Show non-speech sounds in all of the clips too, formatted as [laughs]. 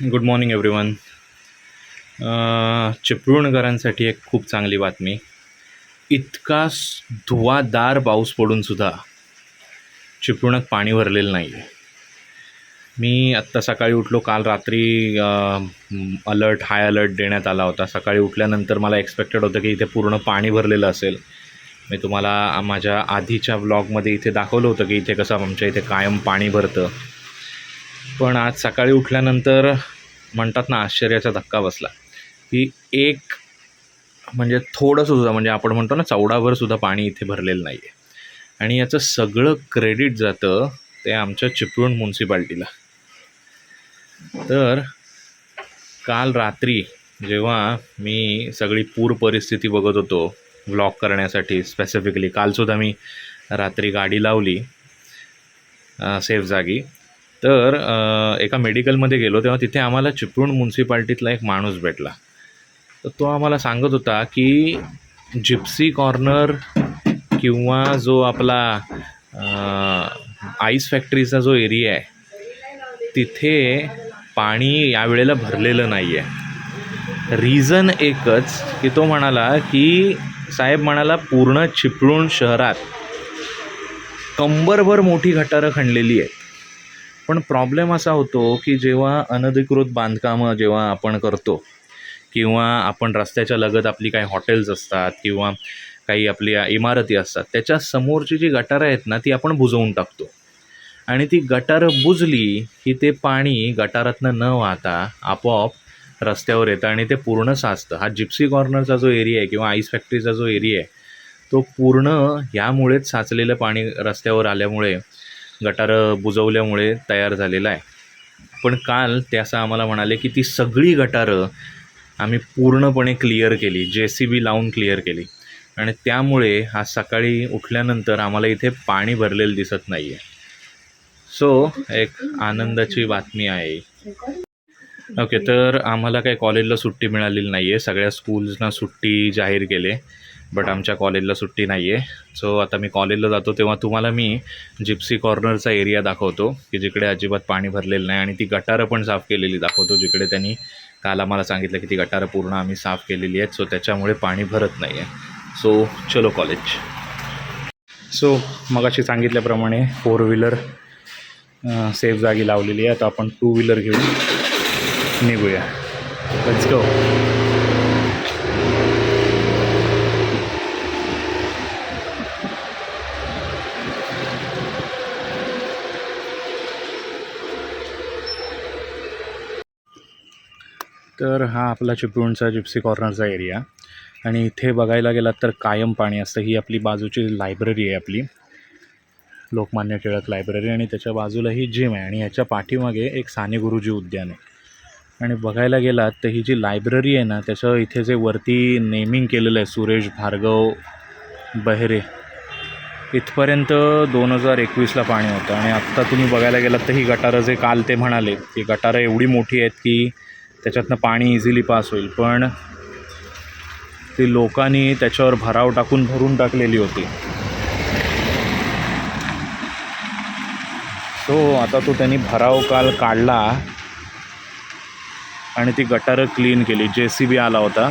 Good morning everyone चिपळूणकरांसाठी एक खूप चांगली बातमी. इतका धुवादार पाऊस पडूनसुद्धा चिपळूणात पाणी भरलेलं नाही आहे मी आत्ता सकाळी उठलो काल रात्री अलर्ट हाय अलर्ट देण्यात आला होता. सकाळी उठल्यानंतर मला एक्सपेक्टेड होतं की इथे पूर्ण पाणी भरलेलं असेल. मी तुम्हाला माझ्या आधीच्या ब्लॉगमध्ये इथे दाखवलं होतं की इथे कसं आमच्या इथे कायम पाणी भरतं. पण आज सकाळी उठल्यानंतर म्हणतात ना आश्चर्याचा धक्का बसला. की एक म्हणजे थोडंसं सुद्धा म्हणजे आपण म्हणतो ना चौडाभर सुद्धा पाणी इथे भरलेलं नाही आहे आणि याचं सगळं क्रेडिट जातं ते आमच्या चिपळूण म्युन्सिपाल्टीला. तर काल रात्री जेव्हा मी सगळी पूर परिस्थिती बघत होतो व्लॉग करण्यासाठी स्पेसिफिकली कालसुद्धा मी रात्री गाडी लावली सेफ जागी. तर एका मेडिकलमध्ये गेलो तेव्हा तिथे आम्हाला चिपळूण म्युन्सिपाल्टीतला एक माणूस भेटला. तर तो आम्हाला सांगत होता की जिप्सी कॉर्नर किंवा जो आपला आईस फॅक्टरीचा जो एरिया आहे तिथे पाणी यावेळेला भरलेलं नाही आहे रिझन एकच की तो म्हणाला की साहेब म्हणाला पूर्ण चिपळूण शहरात कंबरभर मोठी गटारं खणलेली आहेत. पण प्रॉब्लेम असा होतो की जेव्हा अनधिकृत बांधकामं जेव्हा आपण करतो किंवा आपण रस्त्याच्या लगत आपली काही हॉटेल्स असतात किंवा काही आपल्या इमारती असतात त्याच्या समोरची जी गटारं आहेत ना ती आपण बुजवून टाकतो. आणि ती गटारं बुजली की ते पाणी गटारातनं न वाहता आपोआप रस्त्यावर येतं आणि ते पूर्ण साचतं. हा जिप्सी कॉर्नरचा जो एरिया आहे किंवा आईस फॅक्टरीचा जो एरिया आहे तो पूर्ण ह्यामुळेच साचलेलं पाणी रस्त्यावर आल्यामुळे गटारं बुजवल्यामुळे तयार झालेला आहे. पण काल ते असं आम्हाला म्हणाले की ती सगळी गटारं आम्ही पूर्णपणे क्लिअर केली जे सी बी लावून क्लिअर केली. आणि त्यामुळे आज सकाळी उठल्यानंतर आम्हाला इथे पाणी भरलेलं दिसत नाही आहे सो एक आनंदाची बातमी आहे. ओके तर आम्हाला काही कॉलेजला सुट्टी मिळालेली नाही आहे सगळ्या स्कूल्सना सुट्टी जाहीर केले. बट आमच्या कॉलेजला सुट्टी नाही आहे सो आता मी कॉलेजला जातो तेव्हा तुम्हाला मी जिप्सी कॉर्नरचा एरिया दाखवतो की जिकडे अजिबात पाणी भरलेलं नाही आणि ती गटारं पण साफ केलेली दाखवतो जिकडे त्यांनी काल आम्हाला सांगितलं की ती गटारं पूर्ण आम्ही साफ केलेली आहेत. सो त्याच्यामुळे पाणी भरत नाही आहे सो चलो कॉलेज सो मगाशी सांगितल्याप्रमाणे फोर व्हीलर सेफ जागी लावलेली आहे. आता आपण टू व्हीलर घेऊन निघूया. लेट्स गो तर हा आपला चिपळूणचा जिप्सी कॉर्नरचा एरिया आणि इथे बघायला गेलात तर कायम पाणी असतं. ही आपली बाजूची लायब्ररी आहे आपली. लोकमान्य टिळक लायब्ररी आणि त्याच्या बाजूला ही जिम आहे. आणि ह्याच्या पाठीमागे एक साने गुरुजी उद्यान आहे. आणि बघायला गेलात तर ही जी लायब्ररी आहे ना त्याचं इथे जे वरती नेमिंग केलेलं आहे सुरेश भार्गव बहिरे इथपर्यंत दोन हजार एकवीसला पाणी होतं. आणि आत्ता तुम्ही बघायला गेलात तर ही गटारं जे काल ते म्हणाले ती गटारं एवढी मोठी आहेत की त्याच्यातनं पाणी इझिली पास होईल. पण ती लोकांनी त्याच्यावर भराव टाकून भरून टाकलेली होती. सो आता तो त्यांनी भराव काल काढला आणि ती गटारं क्लीन केली. जे सी बी आला होता.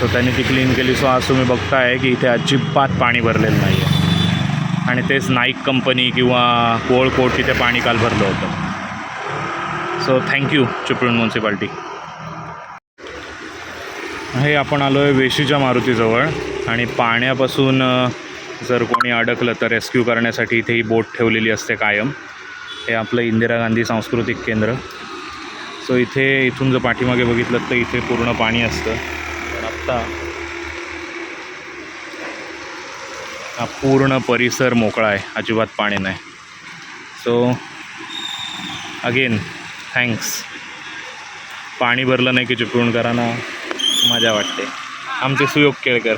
सो त्यांनी ती क्लीन केली. सो आज तुम्ही बघताय की इथे अजिबात पाणी भरलेलं नाही आहे आणि तेच नाईक कंपनी किंवा कोळकोट तिथे पाणी काल भरलं होतं. सो थँक्यू चिपळूण म्युन्सिपाल्टी हे आपण आलो आहे वेशीच्या मारुतीजवळ. आणि पाण्यापासून जर कोणी अडकलं तर रेस्क्यू करण्यासाठी इथे ही बोट ठेवलेली असते कायम. हे आपलं इंदिरा गांधी सांस्कृतिक केंद्र. सो इथे इथून जर पाठीमागे बघितलं तर इथे पूर्ण पाणी असतं. पण आत्ता हा पूर्ण परिसर मोकळा आहे. अजिबात पाणी नाही. सो अगेन थँक्स पाणी भरलं नाही की चिपळून करा ना मजा वाटते. आमचे सुयोग केळकर.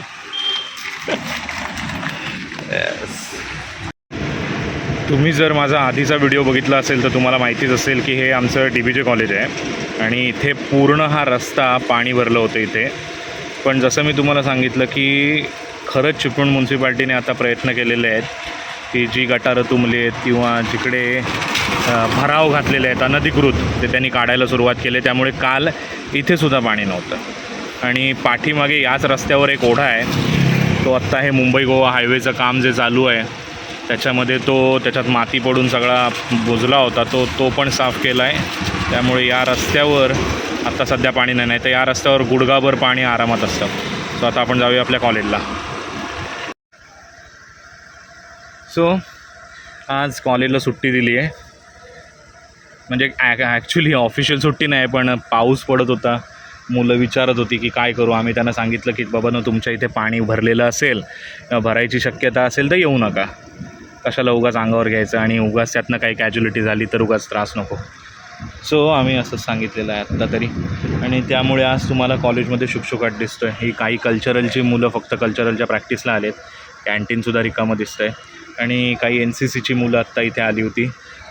तुम्ही जर माझा आधीचा व्हिडिओ बघितला असेल तर तुम्हाला माहितीच असेल की हे आमचं डी बी जे कॉलेज आहे. आणि इथे पूर्ण हा रस्ता पाणी भरलं होतं इथे. पण जसं मी तुम्हाला सांगितलं की खरंच चिपळूण म्युन्सिपाल्टीने आता प्रयत्न केलेले आहेत की जी गटारं तुंबली आहेत किंवा जिकडे भराव घातलेले आहेत अनधिकृत ते त्यांनी काढायला सुरुवात केली. त्यामुळे काल इथेसुद्धा पाणी नव्हतं. आणि पाठीमागे याच रस्त्यावर एक ओढा आहे. तो आत्ता हे मुंबई गोवा हायवेचं काम जे चालू आहे त्याच्यामध्ये तो त्याच्यात माती पडून सगळा बुजला होता. तो तो पण साफ केला आहे त्यामुळे या रस्त्यावर आत्ता सध्या पाणी नाही. नाही तर या रस्त्यावर गुडगाभर पाणी आरामात असतं. सो आता आपण जाऊया आपल्या कॉलेजला. सो आज कॉलेजला सुट्टी दिली आहे म्हणजे ॲ ॲक्च्युली ऑफिशियल सुट्टी नाही पण पाऊस पडत होता. मुलं विचारत होती की काय करू? आम्ही त्यांना सांगितलं की बाबा तुमच्या इथे पाणी भरलेलं असेल भरायची शक्यता असेल तर येऊ नका. कशाला उगाच अंगावर घ्यायचं? आणि उगाच त्यातनं काही कॅज्युलिटी झाली तर उगाच त्रास नको. सो आम्ही असंच सांगितलेलं आहे आत्ता तरी. आणि त्यामुळे आज तुम्हाला कॉलेजमध्ये शुकशुकाट दिसतो आहे ही काही कल्चरलची मुलं फक्त कल्चरलच्या प्रॅक्टिसला आलेत. कॅन्टीनसुद्धा रिकामं दिसतं आहे आणि काही एन सी सीची मुलं आत्ता इथे आली होती.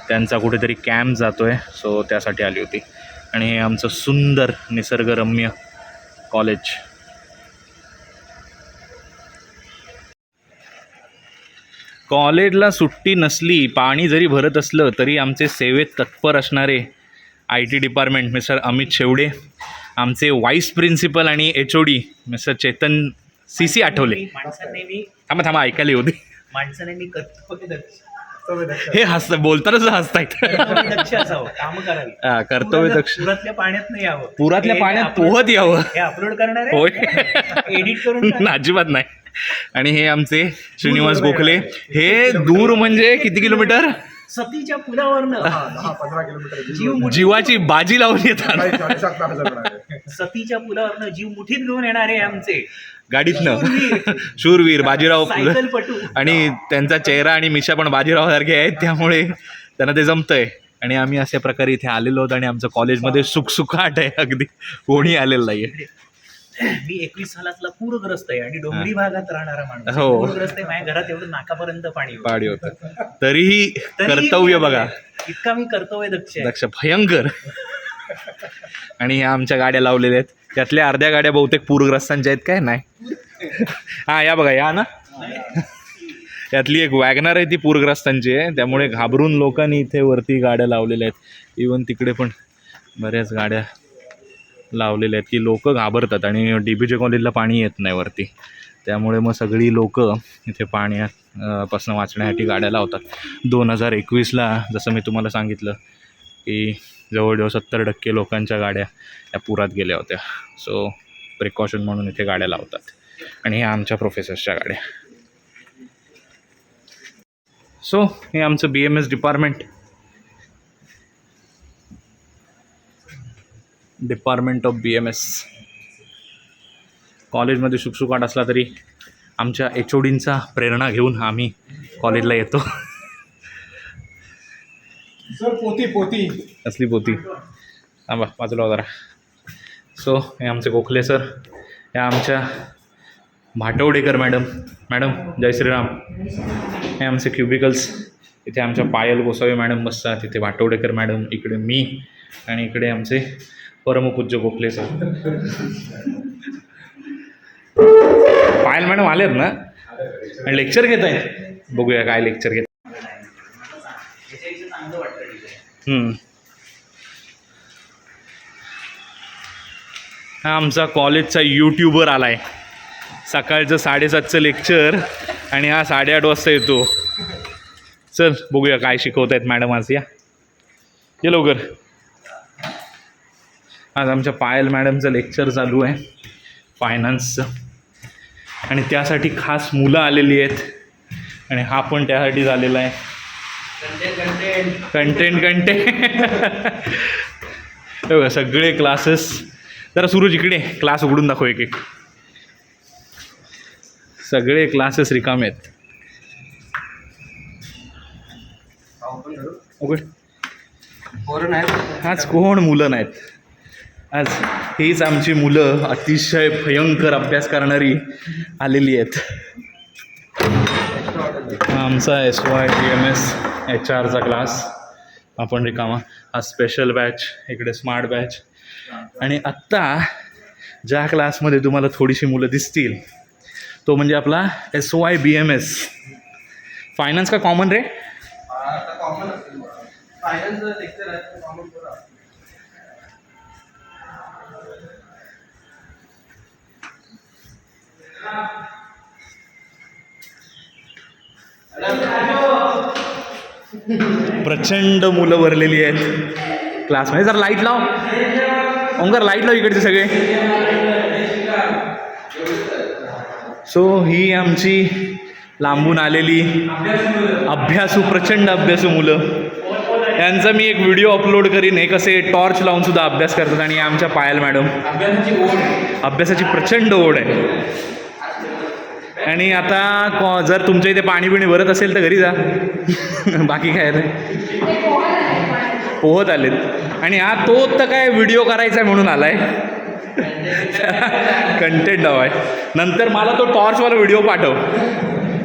त्यांचा कुठेतरी कॅम्प जातो आहे सो त्यासाठी आली होती. आणि हे आमचं सुंदर निसर्गरम्य कॉलेज कॉलेजला सुट्टी नसली पाणी जरी भरत असलं तरी आमचे सेवेत तत्पर असणारे I T department mister Amit Shevade आमचे व्हाईस प्रिन्सिपल आणि H O D mister Chetan C C Athawale. माणसाने मी थांबा थांबा ऐकायला येऊ दे. माणसाने मी हे हसत बोलतानाच हसतायत. कर्तव्य दक्ष असावं काम करावी. हा, कर्तव्य दक्ष. पुरातल्या पाण्यात नाही यावं. पुरातल्या हे पाण्यात upload- पोहत यावं. हे अपलोड करणार होय. आहे एडिट करून अजिबात नाही. आणि हे आमचे श्रीनिवास गोखले. हे दूर म्हणजे किती किलोमीटर? सतीच्या पुलावरनं. दहा पंधरा किलोमीटर. जीव जीवाची बाजी लावून येतात. सतीच्या पुलावरनं जीव मुठीत घेऊन येणारे आमचे. गाडीतनं. शूरवीर. बाजीराव आणि त्यांचा चेहरा आणि मिशा पण बाजीरावासारखे आहेत त्यामुळे त्यांना ते जमतंय. आणि आम्ही अशा प्रकारे इथे आलेलो आहोत आणि आमचं कॉलेजमध्ये सुखसुखाट आहे अगदी. कोणी आलेलं नाहीये. मी एकवीस सालातला पूरग्रस्त आहे आणि डोंगरी भागात राहणारा माणूस हो. पूरग्रस्त आहे माझ्या घरात एवढं नाकापर्यंत पाणी होतं. पाडी होतं. तरीही कर्तव्य बघा. इतका मी कर्तव्य दक्ष आहे. दक्ष भयंकर. आणि आमच्या गाड्या लावलेल्या आहेत. त्यातल्या अर्ध्या गाड्या बहुतेक पूरग्रस्तांच्या आहेत काय? नाही. हा या बघा या ना. यातली एक वॅगनर आहे ती पूरग्रस्तांची आहे. त्यामुळे घाबरून लोकांनी इथे वरती गाड्या लावलेल्या आहेत. इवन तिकडे पण बऱ्याच गाड्या लावलेल्या आहेत की लोक घाबरतात आणि डी बी जे कॉलेजला पाणी येत नाही वरती. त्यामुळे मग सगळी लोक इथे पाण्यात वाचण्यासाठी गाड्या लावतात. दोन हजार एकवीसला जसं मी तुम्हाला सांगितलं की जवळजवळ सत्तर टक्के लोकांच्या गाड्या या पुरात गेल्या होत्या. सो प्रिकॉशन म्हणून इथे गाड्या लावतात. आणि ह्या आमच्या प्रोफेसर्सच्या गाड्या. सो हे आमचं B M S department department of B M S कॉलेजमध्ये शुकशुकाट असला तरी आमच्या एच ओ प्रेरणा घेऊन आम्ही कॉलेजला येतो. सर पोती पोती. असली पोती. थांबा बाजूला जरा. सो हे आमचे गोखले सर या आमच्या भाटवडेकर मॅडम मॅडम जय श्रीराम. हे आमचे क्युबिकल्स इथे आमच्या पायल गोसावी मॅडम बसतात तिथे भाटवडेकर मॅडम इकडे मी आणि इकडे आमचे परमपूज्य गोखले सर पायल मॅडम आलेत ना? आणि लेक्चर घेत आहेत बघूया काय लेक्चर घेत हा आमचा कॉलेजचा यूट्यूबर आला आहे सकाळचं साडेसातचं लेक्चर आणि हा साडेआठ वाजता येतो. चल बघूया काय शिकवत आहेत मॅडम आज या. ये लवकर. आज आमच्या पायल मॅडमचं लेक्चर चालू आहे फायनान्सचं आणि त्यासाठी खास मुलं आलेली आहेत. आणि हा पण त्यासाठीच आलेला आहे. कंटेंट कंटेंट बघा सगळे क्लासेस जरा सुरू इकडे. क्लास उघडून दाखव एक एक. सगळे क्लासेस रिकामे आहेत. आज कोण मुलं नाहीत? आज हीच आमची मुलं अतिशय भयंकर अभ्यास करणारी आलेली आहेत. आमचा S Y D M S H आरचा class आपण रिकामा. हा स्पेशल बॅच इकडे स्मार्ट बॅच आणि आत्ता ज्या क्लासमध्ये तुम्हाला थोडीशी मुलं दिसतील तो म्हणजे आपला S Y B M S finance का कॉमन रे? सायन्स लेक्चर आहे कॉमन करा प्रचंड मुलं भरलेली आहेत. क्लासमध्ये जर लाइट लाव. ओंकार लाइट लाव इकडचे सगळे. सो ही आमची लांबून आलेली अभ्यासू प्रचंड अभ्यासू मुलं. यांचा मी एक व्हिडिओ अपलोड करीन. हे कसे टॉर्च लावून सुद्धा अभ्यास करतात आणि आमच्या पायल मॅडम अभ्यासाची ओढ अभ्यासाची प्रचंड ओढ आहे. आणि आता कॉ जर तुमच्या इथे पाणी बिणी भरत असेल तर घरी जा. [laughs] बाकी काय आहे पोहत आलेत. आणि हा तो तर काय व्हिडिओ करायचा आहे म्हणून आलाय. [laughs] कंटेंट हवा आहे. नंतर मला तो टॉर्चवाला व्हिडिओ पाठव.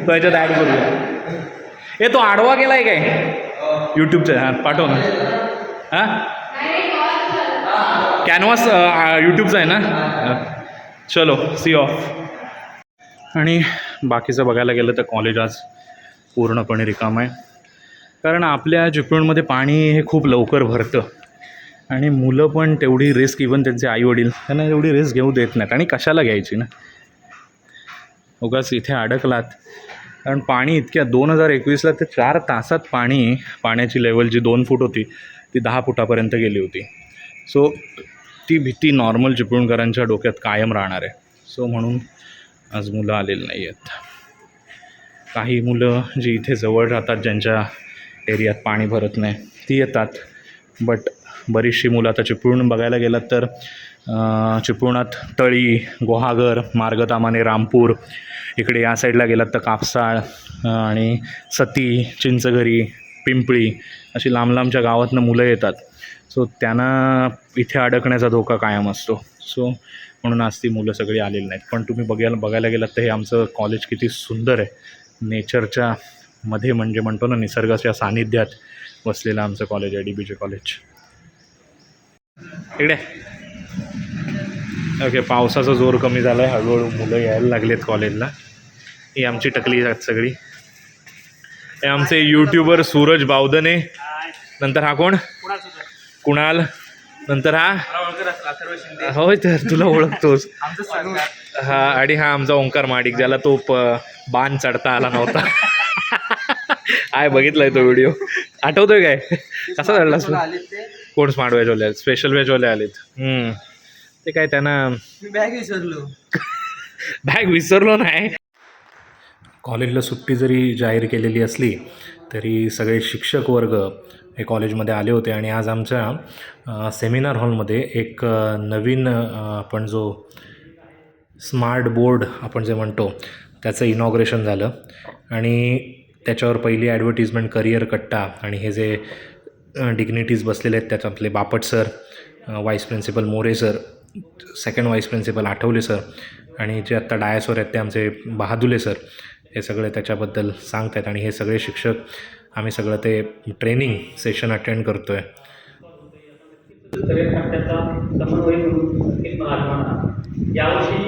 तो याच्यात ॲड करू. ए तो आडवा गेलाय काय? यूट्यूबचा हां पाठव ना. हां? कॅनव्हास यूट्यूबचा आहे ना? चलो सी ऑफ आणि बाकीचं बघायला गेलं तर कॉलेज आज पूर्णपणे रिकाम आहे. कारण आपल्या चिपळूणमध्ये पाणी हे खूप लवकर भरतं. आणि मुलं पण तेवढी रिस्क इवन त्यांचे आईवडील त्यांना एवढी रिस्क घेऊ देत नाहीत. आणि कशाला घ्यायची ना? उगाच इथे अडकलात. कारण पाणी इतक्या दोन हजार एकवीसला ते चार तासात पाणी पाण्याची लेवल जी दोन फूट होती ती दहा फुटापर्यंत गेली होती. सो ती भीती नॉर्मल चिपळूणकरांच्या डोक्यात कायम राहणार आहे. सो म्हणून आज मुलं आलेली नाही आहेत. काही मुलं जी इथे जवळ राहतात ज्यांच्या एरियात पाणी भरत नाही ती येतात. बट बरीचशी मुलं आता चिपळूण बघायला गेलात तर चिपळूणात तळी गुहागर मार्गदामाने रामपूर इकडे या साईडला गेलात तर कापसाळ आणि सती चिंचघरी पिंपळी अशी लांब लांबच्या गावातनं मुलं येतात. सो त्यांना इथे अडकण्याचा धोका कायम असतो. सो म्हणून आज ती मुलं सगळी आलेली नाहीत. पण तुम्ही बघायला बघायला गेलात तर हे आमचं कॉलेज किती सुंदर आहे. नेचरच्या मध्ये म्हणजे म्हणतो ना निसर्गाच्या सानिध्यात बसलेलं आमचं कॉलेज आहे डी बी जे कॉलेज इकडे. ओके पावसाचा जोर कमी झाला आहे हळूहळू मुलं यायला लागलेत कॉलेजला ही आमची टकली आहेत सगळी. हे आमचे यूट्यूबर सूरज बावदने नंतर हा कोण? कुणाल? नंतर हा? शिंदे. होय तर तुला ओळखतोस. [laughs] हा आणि हा आमचा ओंकार माडिक ज्याला तो बाण चढता आला नव्हता. [laughs] आय बघितलाय तो व्हिडिओ. आठवतोय काय? कसा ते. कोण स्मार्ट वेजवाले आले स्पेशल वेजवाले आलेत. हम्म. ते काय त्यांना? मी बॅग विसरलो. बॅग विसरलो नाही. कॉलेजला सुट्टी जरी जाहीर केलेली असली तरी सगळे शिक्षक वर्ग हे कॉलेजमध्ये आले होते आणि आज आमच्या सेमिनार हॉलमध्ये एक नवीन आपण जो स्मार्ट बोर्ड आपण जे म्हणतो त्याचं इनॉग्रेशन झालं. आणि त्याच्यावर पहिली ॲडव्हर्टिजमेंट करिअर कट्टा आणि हे जे डिग्निटीज बसलेले आहेत त्यात आपले Bapat sir vice principal More sir second vice principal Athawale sir आणि जे आत्ता डायसवर आहेत ते आमचे बहादुले सर हे सगळे त्याच्याबद्दल सांगत आहेत आणि हे सगळे शिक्षक आम्ही सगळं ते ट्रेनिंग सेशन अटेंड करतो आहे करिअर समन्वय म्हणून यावर्षी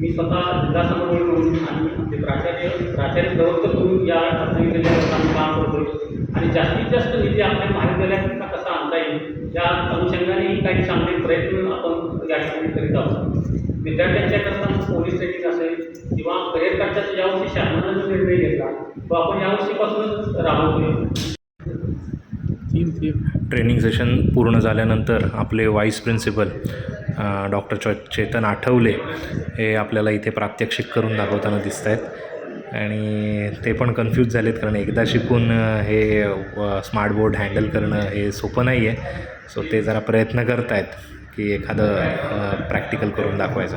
मी स्वतः जिल्हा समन्वय म्हणून आणि आमचे प्राचार्य प्राचार्य प्रवर्तक म्हणून या महाविद्यालयात आम्ही काम करतो आणि जास्तीत जास्त निधी आपल्या महाविद्यालयात कसा आणता येईल या अनुषंगाने काही चांगले प्रयत्न आपण या ठिकाणी करीत आहोत. विद्यार्थ्यांच्याकरता पोलीस ट्रेनिंग असेल किंवा करिअर खात्याचा यावर्षी शासनाने जो निर्णय घेतला तो आपण यावर्षीपासूनच राबवतोय ट्रेनिंग सेशन पूर्ण झाल्यानंतर आपले वाईस प्रिन्सिपल डॉक्टर च चेतन आठवले हे आपल्याला इथे प्रात्यक्षिक करून दाखवताना दिसत आहेत आणि ते पण कन्फ्यूज झालेत कारण एकदा शिकून हे स्मार्ट बोर्ड हँडल करणं हे सोपं नाही आहे सो ते जरा प्रयत्न करत आहेत की एखादं प्रॅक्टिकल करून दाखवायचं.